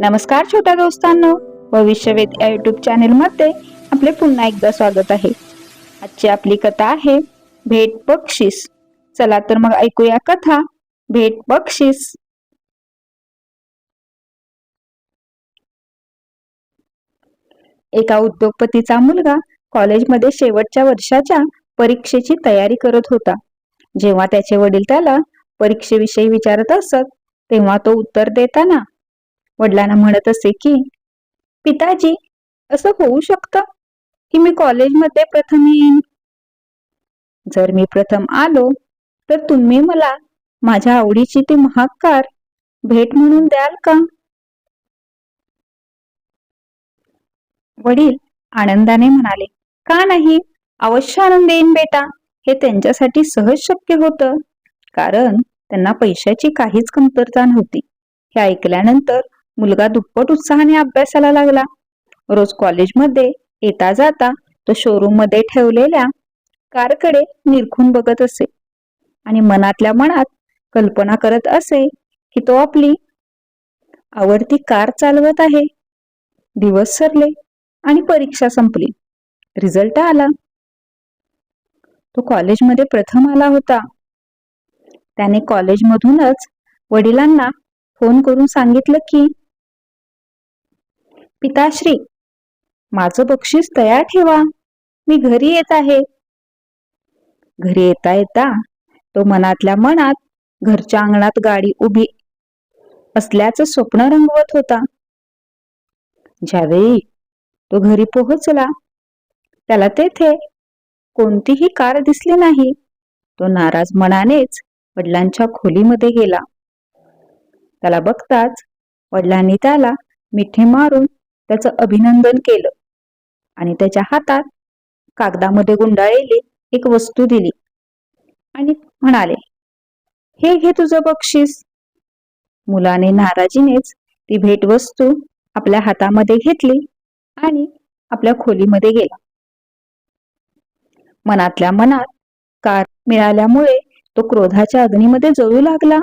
नमस्कार छोट्या दोस्तांनो. भविष्यवेध या युट्यूब चॅनेल मध्ये आपले पुन्हा एकदा स्वागत आहे. आजची आपली कथा आहे भेट बक्षीस. चला तर मग ऐकूया कथा भेट बक्षीस. एका उद्योगपतीचा मुलगा कॉलेजमध्ये शेवटच्या वर्षाच्या परीक्षेची तयारी करत होता. जेव्हा त्याचे वडील त्याला परीक्षेविषयी विचारत असत तेव्हा तो उत्तर देताना वडिलांना म्हणत असे की पिताजी असं होऊ शकतं की मी कॉलेजमध्ये प्रथम येईन? जर मी प्रथम आलो तर तुम्ही मला माझ्या आवडीची ती महाग कार भेट म्हणून द्याल का? वडील आनंदाने म्हणाले का नाही? अवश्य आनंद येईन बेटा. हे त्यांच्यासाठी सहज शक्य होतं. कारण त्यांना पैशाची काहीच कमतरता नव्हती. हे ऐकल्यानंतर मुलगा दुप्पट उत्साहाने अभ्यासाला लागला. रोज कॉलेजमध्ये येता जाता तो शोरूममध्ये ठेवलेल्या कारकडे निरखून बघत असे. आणि मनातल्या मनात कल्पना करत असे की तो आपली आवडती कार चालवत आहे. दिवस सरले आणि परीक्षा संपली. रिझल्ट आला. तो कॉलेजमध्ये प्रथम आला होता. त्याने कॉलेजमधूनच वडिलांना फोन करून सांगितलं की पिताश्री माझं बक्षीस तयार ठेवा. मी घरी येत आहे. घरी येता येता तो मनातल्या मनात घरच्या अंगणात गाडी उभी असल्याचं स्वप्न रंगवत होता. ज्यावेळी तो घरी पोहोचला त्याला तेथे कोणतीही कार दिसली नाही. तो नाराज मनानेच वडिलांच्या खोलीमध्ये गेला. त्याला बघताच वडिलांनी त्याला मिठी मारून त्याचं अभिनंदन केलं. आणि त्याच्या हातात कागदामध्ये गुंडाळलेली एक वस्तू दिली. आणि म्हणाले हे घे तुझं बक्षीस. मुलाने नाराजीनेच ती भेटवस्तू आपल्या हातामध्ये घेतली आणि आपल्या खोलीमध्ये गेला. मनातल्या मनात कार मिळाल्यामुळे तो क्रोधाच्या अग्नीमध्ये जळू लागला.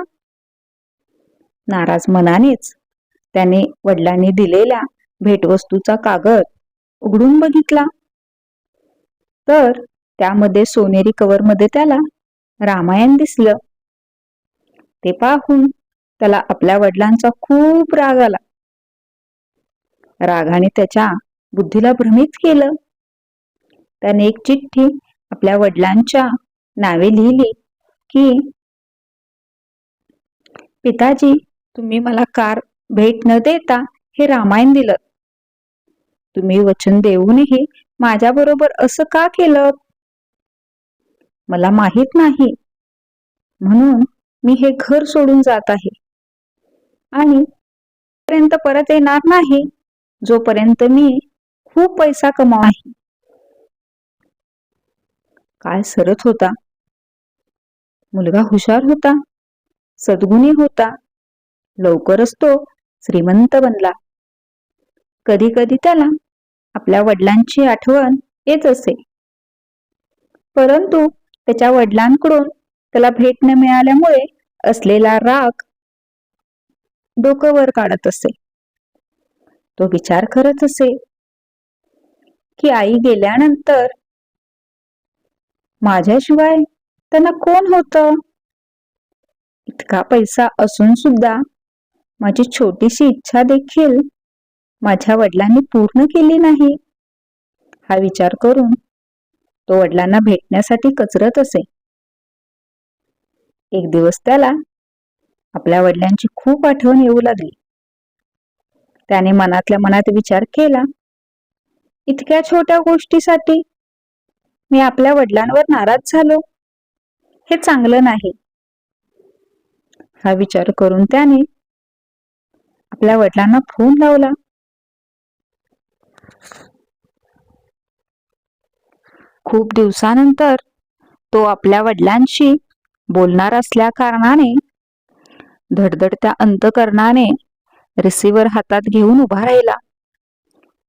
नाराज मनानेच त्याने वडिलांनी दिलेल्या भेटवस्तूचा कागद उघडून बघितला. तर त्यामध्ये सोनेरी कवरमध्ये त्याला रामायण दिसलं. ते पाहून त्याला आपल्या वडिलांचा खूप राग आला. रागाने त्याच्या बुद्धीला भ्रमित केलं. त्याने एक चिठ्ठी आपल्या वडिलांच्या नावे लिहिली की पिताजी तुम्ही मला कार भेट न देता हे रामायण दिलं. तुम्ही वचन देऊनही माझ्या बरोबर असं का केलं? मला माहीत नाही. म्हणून मी हे घर सोडून जात आहे. आणि पर्यंत परत येणार नाही जोपर्यंत मी खूप पैसा कमाव आहे काय सरत होता? मुलगा हुशार होता सद्गुणी होता लवकरच तो श्रीमंत बनला. कधी कधी त्याला आपल्या वडिलांची आठवण येत असे. परंतु त्याच्या वडिलांकडून त्याला भेट न मिळाल्यामुळे असलेला राग डोकं वर काढत असे. तो विचार करत असे की आई गेल्यानंतर माझ्याशिवाय त्यांना कोण होत? इतका पैसा असून सुद्धा माझी छोटीशी इच्छा देखील माझ्या वडिलांनी पूर्ण केली नाही. हा विचार करून तो वडिलांना भेटण्यासाठी कचरत असे. एक दिवस त्याला आपल्या वडिलांची खूप आठवण येऊ लागली. त्याने मनातल्या मनात विचार केला इतक्या छोट्या गोष्टीसाठी मी आपल्या वडिलांवर नाराज झालो. हे चांगलं नाही. हा विचार करून त्याने आपल्या वडिलांना फोन लावला. खूप दिवसानंतर तो आपल्या वडिलांशी बोलणार असल्या कारणाने धडधडत्या अंतकरणाने रिसिव्हर हातात घेऊन उभा राहिला.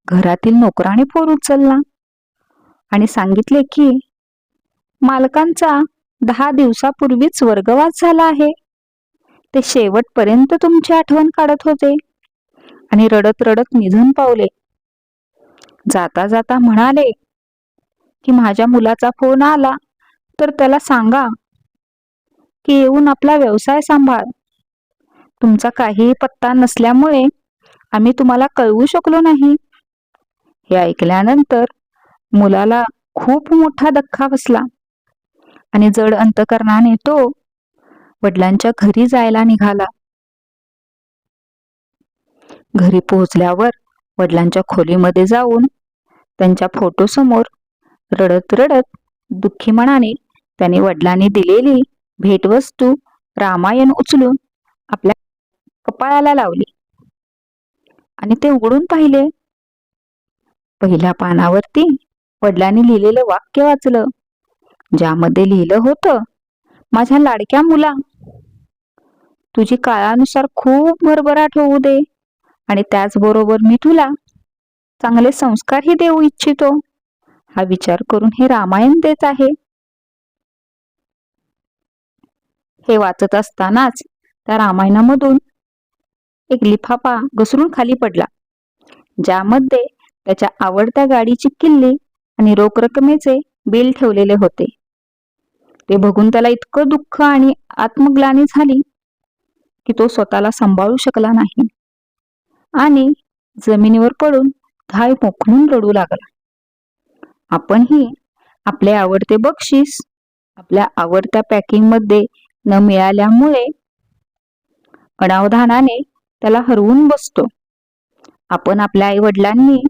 घरातील नोकराने फोन उचलला आणि सांगितले की मालकांचा दहा दिवसापूर्वीच वर्गवास झाला आहे. ते शेवटपर्यंत तुमची आठवण काढत होते आणि रडत रडत निधन पावले. जाता जाता म्हणाले की माझ्या मुलाचा फोन आला तर त्याला सांगा की येऊन आपला व्यवसाय सांभाळ. तुमचा काहीही पत्ता नसल्यामुळे आम्ही तुम्हाला कळवू शकलो नाही. हे ऐकल्यानंतर मुलाला खूप मोठा धक्का बसला आणि जड अंतकरणाने तो वडिलांच्या घरी जायला निघाला. घरी पोहोचल्यावर वडिलांच्या खोलीमध्ये जाऊन त्यांच्या फोटो समोर रडत रडत दुःखी मनाने त्याने वडिलांनी दिलेली भेटवस्तू रामायण उचलून आपल्या कपाळाला लावली. आणि ते उघडून पाहिले. पहिल्या पानावरती वडिलांनी लिहिलेलं वाक्य वाचलं. ज्यामध्ये लिहिलं होतं माझ्या लाडक्या मुला तुझी काळानुसार खूप भरभराट होऊ दे आणि त्याचबरोबर मी तुला चांगले संस्कारही देऊ इच्छितो. हा विचार करून हे रामायण देत आहे. हे वाचत असतानाच त्या रामायणामधून एक लिफाफा घसरून खाली पडला ज्यामध्ये त्याच्या आवडत्या गाडीची किल्ली आणि रोख रकमेचे बिल ठेवलेले होते. ते बघून त्याला इतकं दुःख आणि आत्मग्लानी झाली की तो स्वतःला सांभाळू शकला नाही. आणि जमिनीवर पडून धाय मोकळून रडू लागला. आपणही आपले आवडते बक्षीस आपल्या आवडत्या पॅकिंगमध्ये न मिळाल्यामुळे अनावधानाने त्याला हरवून बसतो. आपण आपल्या आई वडिलांनी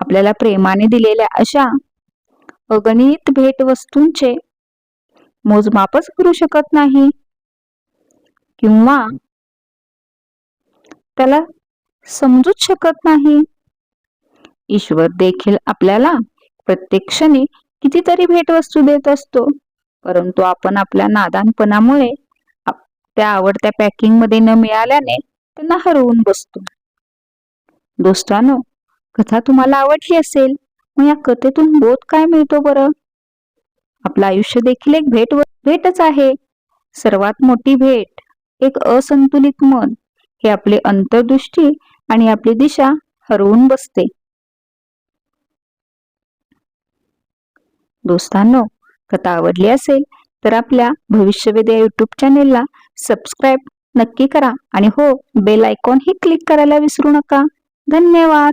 आपल्याला प्रेमाने दिलेल्या अशा अगणित भेटवस्तूंचे मोजमापच करू शकत नाही किंवा त्याला समजूच शकत नाही. ईश्वर देखील आपल्याला प्रत्येक क्षणी कितीतरी भेटवस्तू देत असतो. परंतु आपण आपल्या नादानपणामुळे त्या आवडत्या पॅकिंगमध्ये न मिळाल्याने त्यांना हरवून बसतो. दोस्तानो कथा तुम्हाला आवडली असेल मग या कथेतून बोध काय मिळतो बरं? आपलं आयुष्य देखील एक भेट भेटच आहे. सर्वात मोठी भेट एक असंतुलित मन हे आपली अंतर्दृष्टी आणि आपली दिशा हरवून बसते. दोस्तांनो कथा आवडली असेल तर आपल्या भविष्यवेद्या युट्यूब चॅनेलला सबस्क्राईब नक्की करा आणि हो बेल आयकॉन ही क्लिक करायला विसरू नका. धन्यवाद!